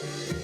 thank you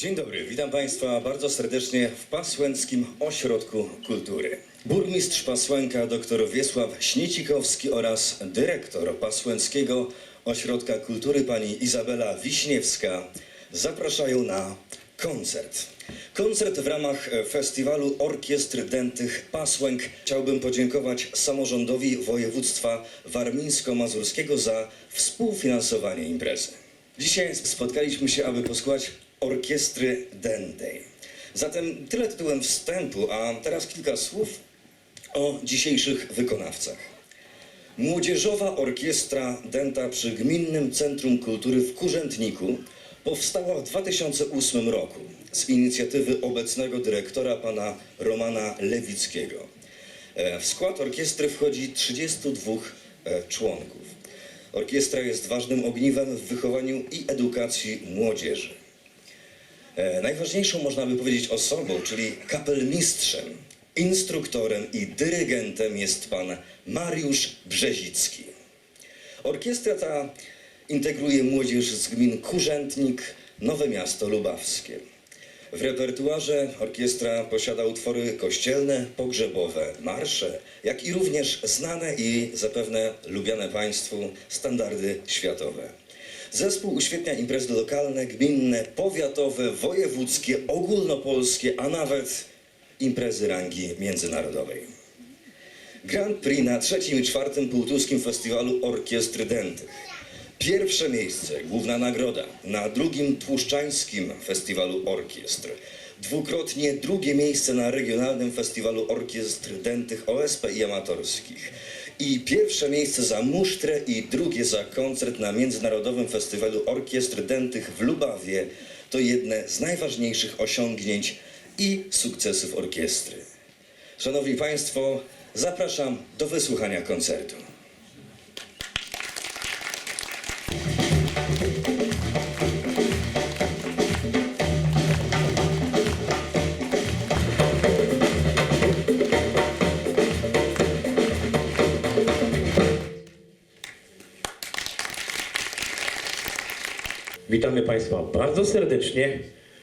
Dzień dobry, witam Państwa bardzo serdecznie w Pasłęckim Ośrodku Kultury. Burmistrz Pasłęka dr Wiesław Śniecikowski oraz dyrektor Pasłęckiego Ośrodka Kultury pani Izabela Wiśniewska zapraszają na koncert. Koncert w ramach festiwalu Orkiestr Dętych Pasłęk. Chciałbym podziękować samorządowi województwa warmińsko-mazurskiego za współfinansowanie imprezy. Dzisiaj spotkaliśmy się, aby posłuchać orkiestry dętej. Zatem tyle tytułem wstępu, a teraz kilka słów o dzisiejszych wykonawcach. Młodzieżowa Orkiestra Dęta przy Gminnym Centrum Kultury w Kurzętniku powstała w 2008 roku z inicjatywy obecnego dyrektora pana Romana Lewickiego. E, W skład orkiestry wchodzi 32 e, członków. Orkiestra jest ważnym ogniwem w wychowaniu i edukacji młodzieży. E, Najważniejszą można by powiedzieć osobą, czyli kapelmistrzem, instruktorem i dyrygentem jest pan Mariusz Brzezicki. Orkiestra ta integruje młodzież z gmin Kurzętnik, Nowe Miasto Lubawskie. W repertuarze orkiestra posiada utwory kościelne, pogrzebowe, marsze, jak i również znane i zapewne lubiane Państwu standardy światowe. Zespół uświetnia imprezy lokalne, gminne, powiatowe, wojewódzkie, ogólnopolskie, a nawet imprezy rangi międzynarodowej. Grand Prix na trzecim i czwartym półtuskim festiwalu Orkiestry Dętych. Pierwsze miejsce, główna nagroda na drugim tłuszczańskim festiwalu orkiestr. Dwukrotnie drugie miejsce na regionalnym festiwalu orkiestr dętych OSP i amatorskich. I pierwsze miejsce za musztrę i drugie za koncert na Międzynarodowym Festiwalu Orkiestr Dętych w Lubawie to jedne z najważniejszych osiągnięć i sukcesów orkiestry. Szanowni Państwo, zapraszam do wysłuchania koncertu. Witamy Państwa bardzo serdecznie.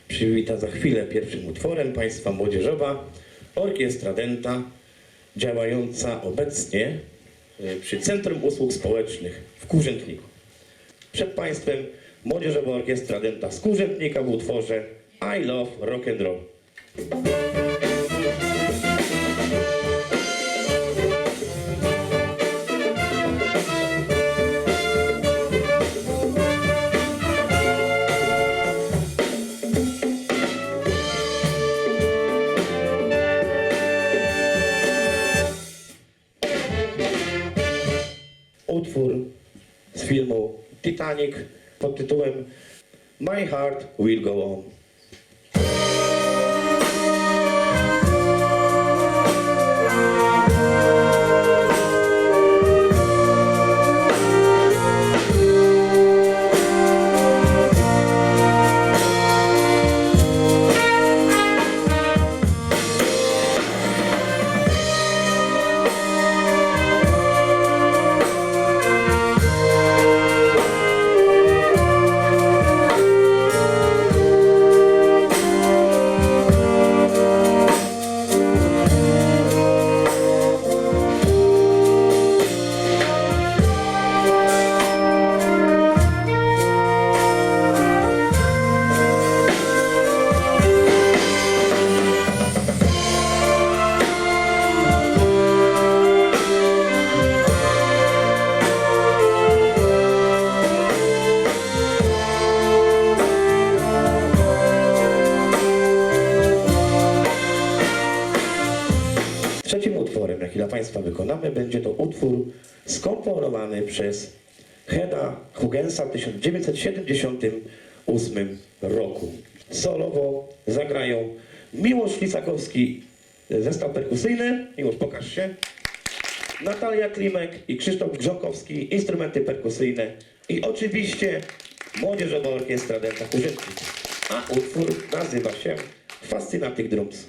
Przywita za chwilę pierwszym utworem Państwa Młodzieżowa Orkiestra Denta, działająca obecnie e, przy Centrum Usług Społecznych w Kurzętniku. Przed Państwem Młodzieżowa Orkiestra Denta z Kurzętnika w utworze I Love Rock and Roll. Titanic pod tytułem My Heart Will Go On. Będzie to utwór skomponowany przez Heda Hugensa w 1978 roku. Solowo zagrają Miłosz Lisakowski, zestaw perkusyjny. Miłosz, pokaż się. Natalia Klimek i Krzysztof Grząkowski, instrumenty perkusyjne i oczywiście Młodzieżowa Orkiestra Kurzynki. A utwór nazywa się Fascynatic Drums.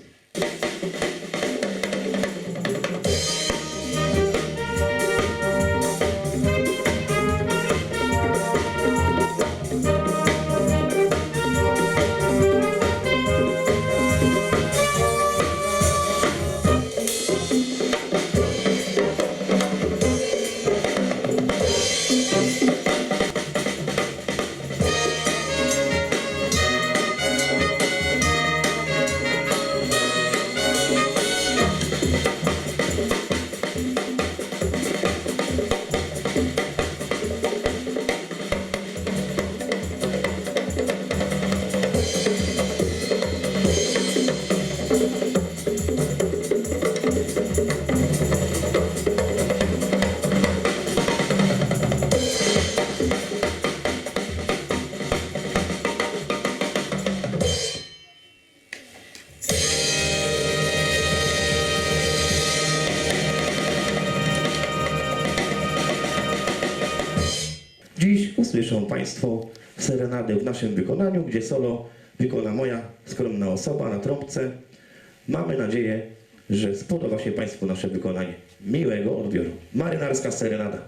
Państwo w naszym wykonaniu, gdzie solo wykona moja skromna osoba na trąbce. Mamy nadzieję, że spodoba się Państwu nasze wykonanie. Miłego odbioru. Marynarska serenada.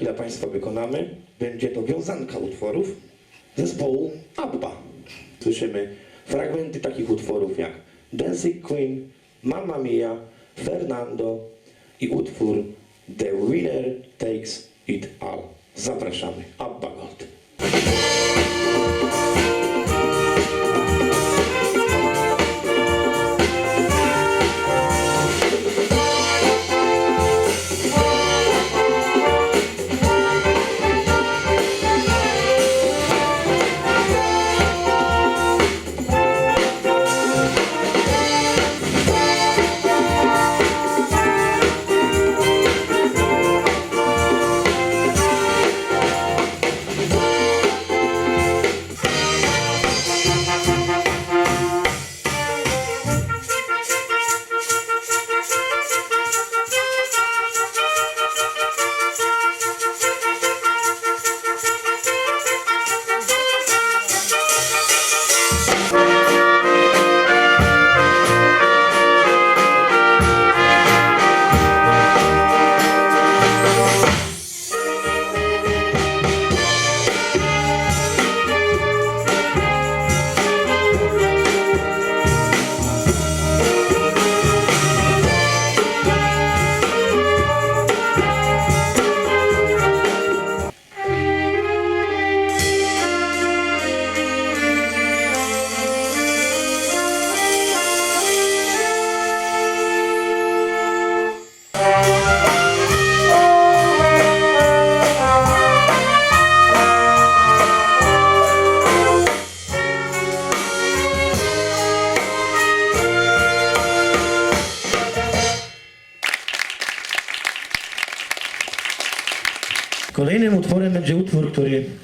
Jaki dla Państwa wykonamy, będzie to wiązanka utworów zespołu ABBA. Słyszymy fragmenty takich utworów jak Dancing Queen, Mamma Mia, Fernando i utwór The Winner Takes It All. Zapraszamy, ABBA Gold.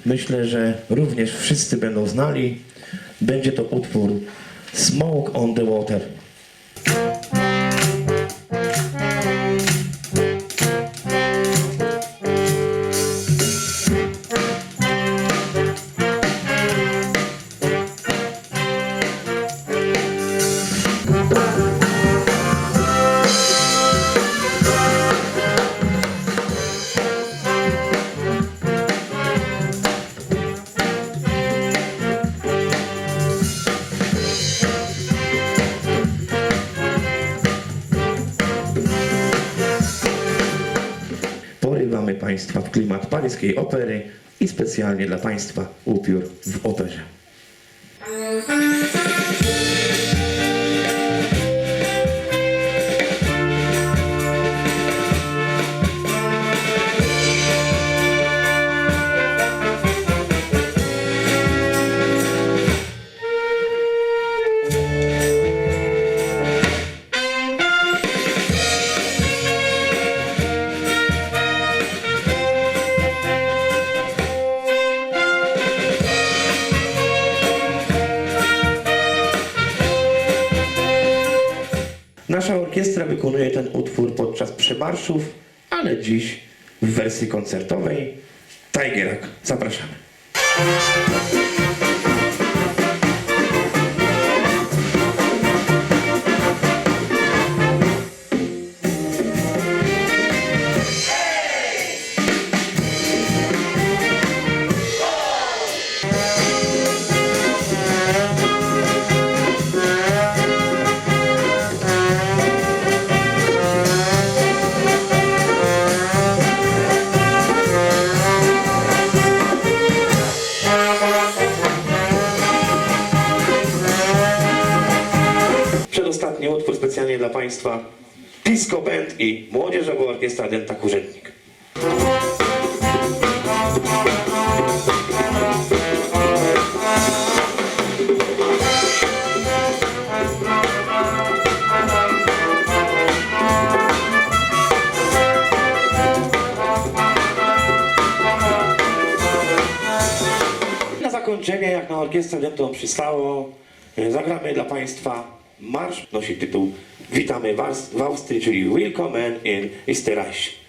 Myślę, że również wszyscy będą znali. Będzie to utwór Smoke on the Water. Klimat paryskiej opery i specjalnie dla Państwa upiór w operze. Orkiestra wykonuje ten utwór podczas przemarszów, ale dziś w wersji koncertowej. Tigerak, zapraszamy. Dla Państwa Disco Band i Młodzieżowa Orkiestra Denta Kurzętnik. Na zakończenie, jak na orkiestrę dentą przystało, e, zagramy dla Państwa marsz, nosi tytuł Witamy w, Austrii, czyli Willkommen in Österreich.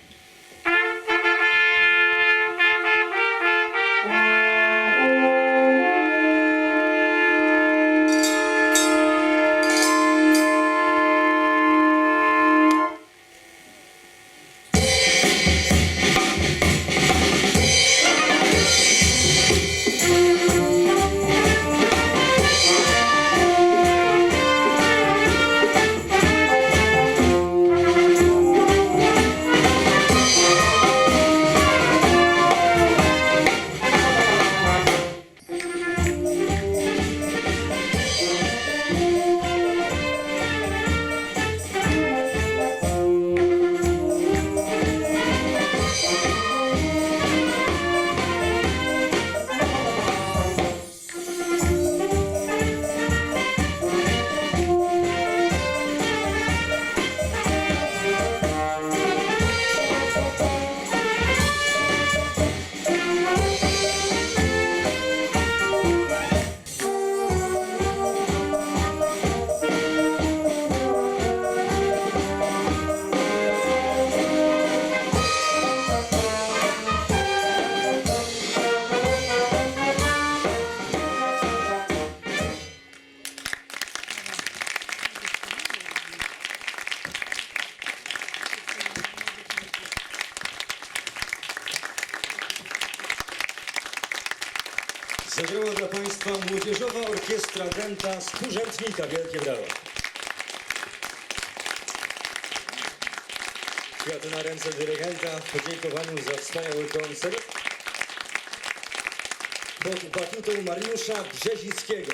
Zagrała dla Państwa Młodzieżowa Orkiestra Denta z Kurzętnika. Wielkie brawo. Kwiaty na ręce dyrygenta w podziękowaniu za wspaniały koncert. Pod batutą Mariusza Brzezickiego.